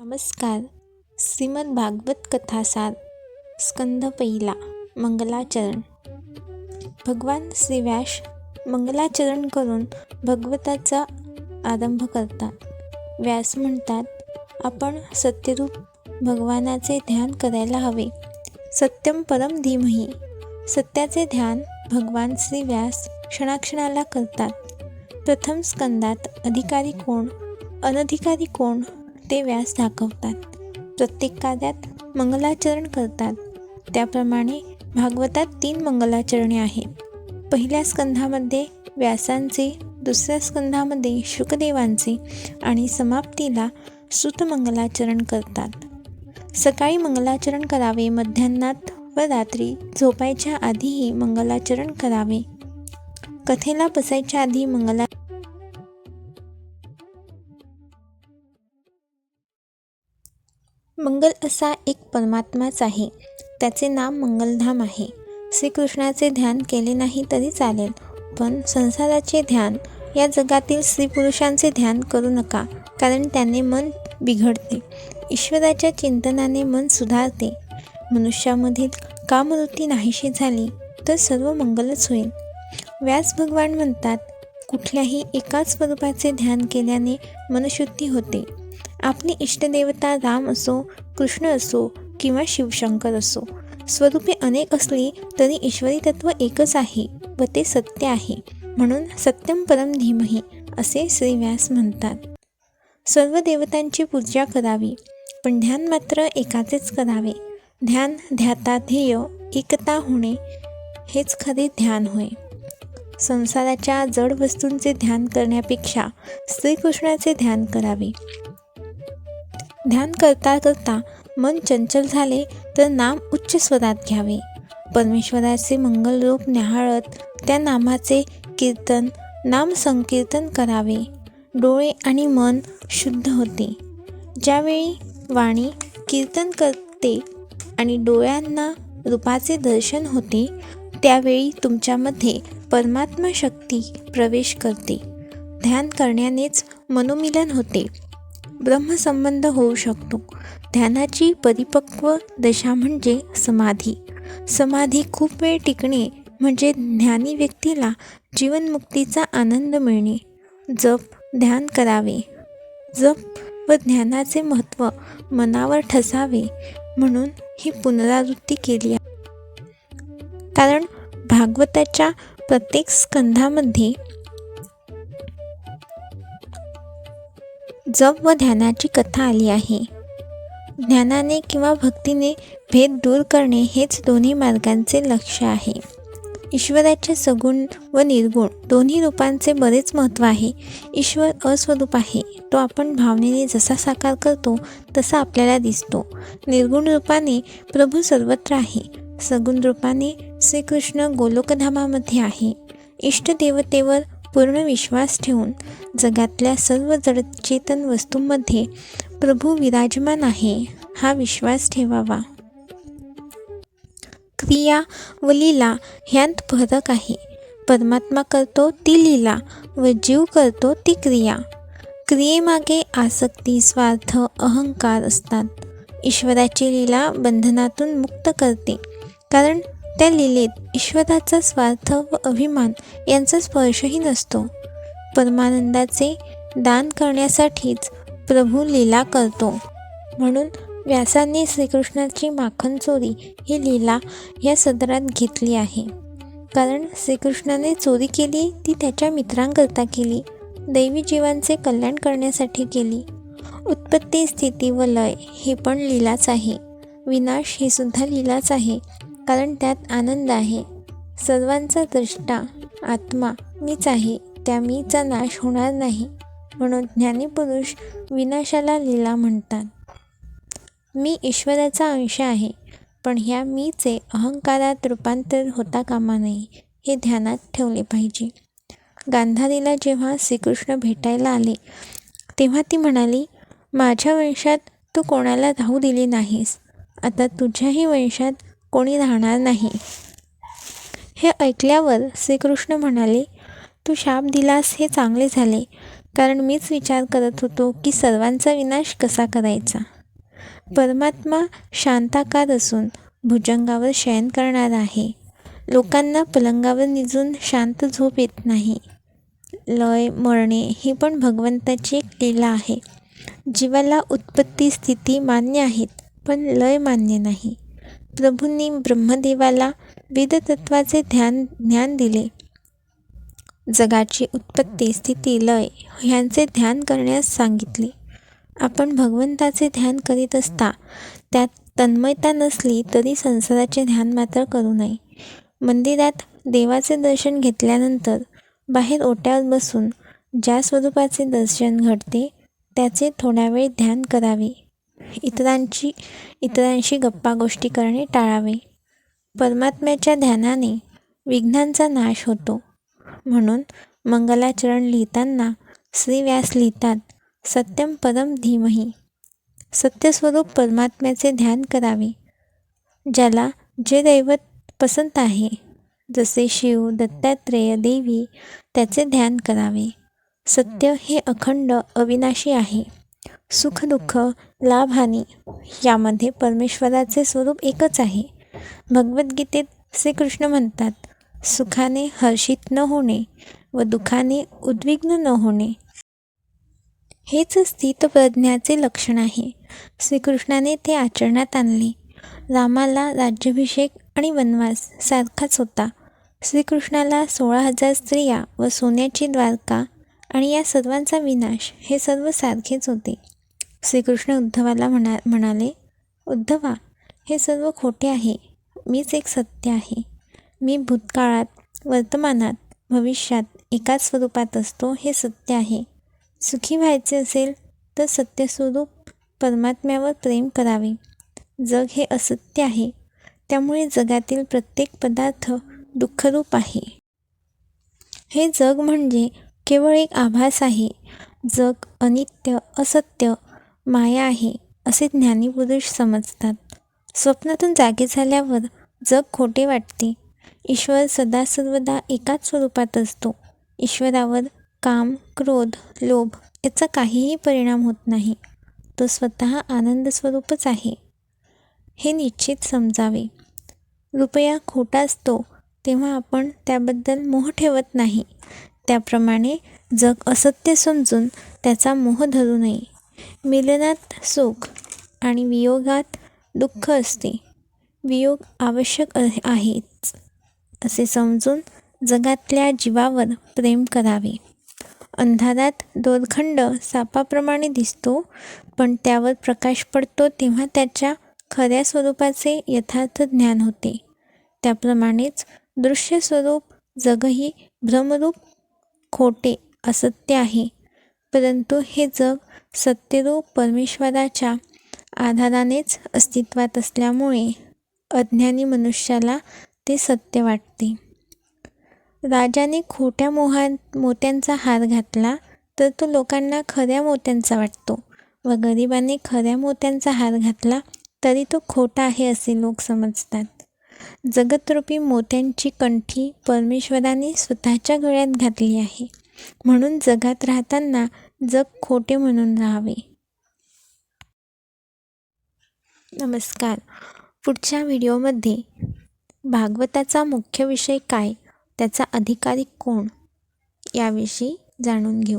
नमस्कार. श्रीमद भागवत कथासार स्कंद पहिला मंगलाचरण. भगवान श्री व्यास मंगलाचरण करून भगवताचा आरंभ करतात. व्यास म्हणतात आपण सत्यरूप भगवानाचे ध्यान करायला हवे. सत्यम परम धीमही. सत्याचे ध्यान भगवान श्री व्यास क्षणाक्षणाला करतात. प्रथम स्कंदात अधिकारी कोण? अनधिकारी कोण? ते व्यास दाखवतात. प्रत्येक कार्यात मंगलाचरण करतात. त्याप्रमाणे भागवतात तीन मंगलाचरणे आहेत. पहिल्या स्कंधामध्ये व्यासांचे दुसऱ्या स्कंधामध्ये शुकदेवांचे आणि समाप्तीला श्रुतमंगलाचरण करतात. सकाळी मंगलाचरण करावे मध्यान्नात व रात्री झोपायच्या आधीही मंगलाचरण करावे. कथेला बसायच्या आधी मंगला मंगल असा एक परमात्माच आहे. त्याचे नाम मंगलधाम आहे. श्रीकृष्णाचे ध्यान केले नाही तरी चालेल पण संसाराचे ध्यान या जगातील स्त्रीपुरुषांचे ध्यान करू नका कारण त्याने मन बिघडते. ईश्वराच्या चिंतनाने मन सुधारते. मनुष्यामधील कामवृत्ती नाहीशी झाली तर सर्व मंगलच होईल. व्यास भगवान म्हणतात कुठल्याही एकाच स्वरूपाचे ध्यान केल्याने मनशुद्धी होते. आपली इष्टदेवता राम असो कृष्ण असो किंवा शिवशंकर असो स्वरूपे अनेक असली तरी ईश्वरी तत्व एकच आहे व ते सत्य आहे. म्हणून सत्यम परम धीमही असे श्री व्यास म्हणतात. सर्व देवतांची पूजा करावी पण ध्यान मात्र एकाचेच करावे. ध्यान ध्याता ध्येय एकता होणे हेच खरे ध्यान होय. संसाराच्या जड वस्तूंचे ध्यान करण्यापेक्षा श्रीकृष्णाचे ध्यान करावे. ध्यान करता करता मन चंचल झाले तर नाम उच्च स्वरात घ्यावे. परमेश्वराचे मंगल रूप न्याहाळत त्या नामाचे कीर्तन नाम संकीर्तन करावे. डोळे आणि मन शुद्ध होते. ज्यावेळी वाणी कीर्तन करते आणि डोळ्यांना रूपाचे दर्शन होते त्यावेळी तुमच्यामध्ये परमात्मा शक्ती प्रवेश करते. ध्यान करण्यानेच मनोमिलन होते. ब्रह्मसंबंध होऊ शकतो. ध्यानाची परिपक्व दशा म्हणजे समाधी. समाधी खूप वेळ टिकणे म्हणजे ज्ञानी व्यक्तीला जीवनमुक्तीचा आनंद मिळणे. जप ध्यान करावे. जप व ज्ञानाचे महत्त्व मनावर ठसावे म्हणून ही पुनरावृत्ती केली आहे. कारण भागवताच्या प्रत्येक स्कंधामध्ये जप व ध्यानाची कथा आली आहे. ज्ञानाने किंवा भक्तीने भेद दूर करणे हेच दोन्ही मार्गांचे लक्ष आहे. ईश्वराचे सगुण व निर्गुण दोन्ही रूपांचे बरेच महत्त्व आहे. ईश्वर अस्वरूप आहे. तो आपण भावनेने जसा साकार करतो तसा आपल्याला दिसतो. निर्गुण रूपाने प्रभू सर्वत्र आहे. सगुण रूपाने श्रीकृष्ण गोलोकधामामध्ये आहे. इष्टदेवतेवर पूर्ण विश्वास ठेवून जगातल्या सर्व जडचेतन वस्तूंमध्ये प्रभू विराजमान आहे हा विश्वास ठेवावा. क्रिया व लीला ह्यांत फरक आहे. परमात्मा करतो ती लीला व जीव करतो ती क्रिया. क्रियेमागे आसक्ती स्वार्थ अहंकार असतात. ईश्वराची लीला बंधनातून मुक्त करते. कारण त्या लीलेत ईश्वराचा स्वार्थ व अभिमान यांचा स्पर्शही नसतो. परमानंदाचे दान करण्यासाठीच प्रभू लीला करतो. म्हणून व्यासांनी श्रीकृष्णाची माखन चोरी ही लीला या सदरात घेतली आहे. कारण श्रीकृष्णाने चोरी केली ती त्याच्या मित्रांकरता केली दैवी जीवांचे कल्याण करण्यासाठी केली. उत्पत्ती स्थिती व लय हे पण लीलाच आहे. विनाश हे सुद्धा लीलाच आहे. कारण त्यात आनंद आहे. सर्वांचा दृष्टा आत्मा मीच आहे त्या मीचा नाश होणार नाही म्हणून ज्ञानीपुरुष विनाशाला लीला म्हणतात. मी ईश्वराचा अंश आहे पण ह्या मीचे अहंकारात रूपांतर होता कामा नये हे ध्यानात ठेवले पाहिजे. गांधारीला जेव्हा श्रीकृष्ण भेटायला आले तेव्हा ती म्हणाली माझ्या वंशात तू कोणाला राहू दिली नाहीस. आता तुझ्याही वंशात कोणी राहणार नाही. हे ऐकल्यावर श्रीकृष्ण म्हणाले तू शाप दिलास हे चांगले झाले कारण मीच विचार करत होतो की सर्वांचा विनाश कसा करायचा? परमात्मा शांताकार असून भुजंगावर शयन करणार आहे. लोकांना पलंगावर निजून शांत झोप येत नाही. लय मरणे ही पण भगवंताची एक लीला आहे. जीवाला उत्पत्ती स्थिती मान्य आहेत पण लय मान्य नाही. प्रभूंनी ब्रह्मदेवाला वेदतत्वाचे ध्यान ज्ञान दिले. जगाची उत्पत्ती स्थिती लय ह्यांचे ध्यान करण्यास सांगितले. आपण भगवंताचे ध्यान करीत असता त्यात तन्मयता नसली तरी संसाराचे ध्यान मात्र करू नये. मंदिरात देवाचे दर्शन घेतल्यानंतर बाहेर ओट्यावर बसून ज्या स्वरूपाचे दर्शन घडते त्याचे थोडा वेळ ध्यान करावे. इतरांची इतरांशी गप्पा गोष्टी करणे टाळावे. परमात्म्याच्या ध्यानाने विघ्नांचा नाश होतो. म्हणून मंगलाचरण लिहिताना श्रीव्यास लिहितात सत्यम परम धीमही. सत्यस्वरूप परमात्म्याचे ध्यान करावे ज्याला जे दैवत पसंत आहे जसे शिव दत्तात्रेय देवी त्याचे ध्यान करावे. सत्य हे अखंड अविनाशी आहे. सुखदुःख लाभहानी यामध्ये परमेश्वराचे स्वरूप एकच आहे. भगवद्गीतेत श्रीकृष्ण म्हणतात सुखाने हर्षित न होणे व दुःखाने उद्विग्न न होणे. हेच स्थितप्रज्ञाचे लक्षण आहे. श्रीकृष्णाने ते आचरणात आणले. रामाला राज्याभिषेक आणि वनवास सारखाच होता. श्रीकृष्णाला सोळा हजार स्त्रिया व सोन्याची द्वारका आणि या सर्वांचा विनाश हे सर्व सारखेच होते. श्रीकृष्ण उद्धवाला म्हणा म्हणाले उद्धवा हे सर्व खोटे आहे. मीच एक सत्य आहे. मी भूतकाळात वर्तमानात भविष्यात एकाच स्वरूपात असतो हे सत्य आहे. सुखी व्हायचे असेल तर सत्यस्वरूप परमात्म्यावर प्रेम करावे. जग हे असत्य आहे. त्यामुळे जगातील प्रत्येक पदार्थ दुःखरूप आहे. हे जग म्हणजे केवळ एक आभास आहे. जग अनित्य असत्य माया आहे असे ज्ञानीपुरुष समजतात. स्वप्नातून जागे झाल्यावर जग खोटे वाटते. ईश्वर सदा सर्वदा एकाच स्वरूपात असतो. ईश्वरावर काम क्रोध लोभ याचा काहीही परिणाम होत नाही. तो स्वतः आनंद स्वरूपच आहे. हे निश्चित समजावे. रुपया खोटा असतो तेव्हा आपण त्याबद्दल मोह ठेवत नाही. त्याप्रमाणे जग असत्य समजून त्याचा मोह धरू नये. मिलनात सुख आणि वियोगात दुःख असते. वियोग आवश्यक आहेच असे समजून जगातल्या जीवावर प्रेम करावे. अंधारात दोरखंड सापाप्रमाणे दिसतो पण त्यावर प्रकाश पडतो तेव्हा त्याच्या खऱ्या स्वरूपाचे यथार्थ ज्ञान होते. त्याप्रमाणेच दृश्य स्वरूप जगही भ्रमरूप खोटे असत्य आहे. परंतु हे जग सत्यरूप परमेश्वराच्या आधारानेच अस्तित्वात असल्यामुळे अज्ञानी मनुष्याला ते सत्य वाटते. राजाने खोट्या मोहात मोत्यांचा हार घातला तर तो लोकांना खऱ्या मोत्यांचा वाटतो व गरिबाने खऱ्या मोत्यांचा हार घातला तरी तो खोटा आहे असे लोक समजतात. जगतरूपी मोत्यांची कंठी परमेश्वराने स्वतःच्या गळ्यात घातली आहे. म्हणून जगात राहताना जग खोटे म्हणून राहावे. नमस्कार. पुढच्या व्हिडिओमध्ये भागवताचा मुख्य विषय काय? त्याचा अधिकारी कोण? याविषयी जाणून घेऊ.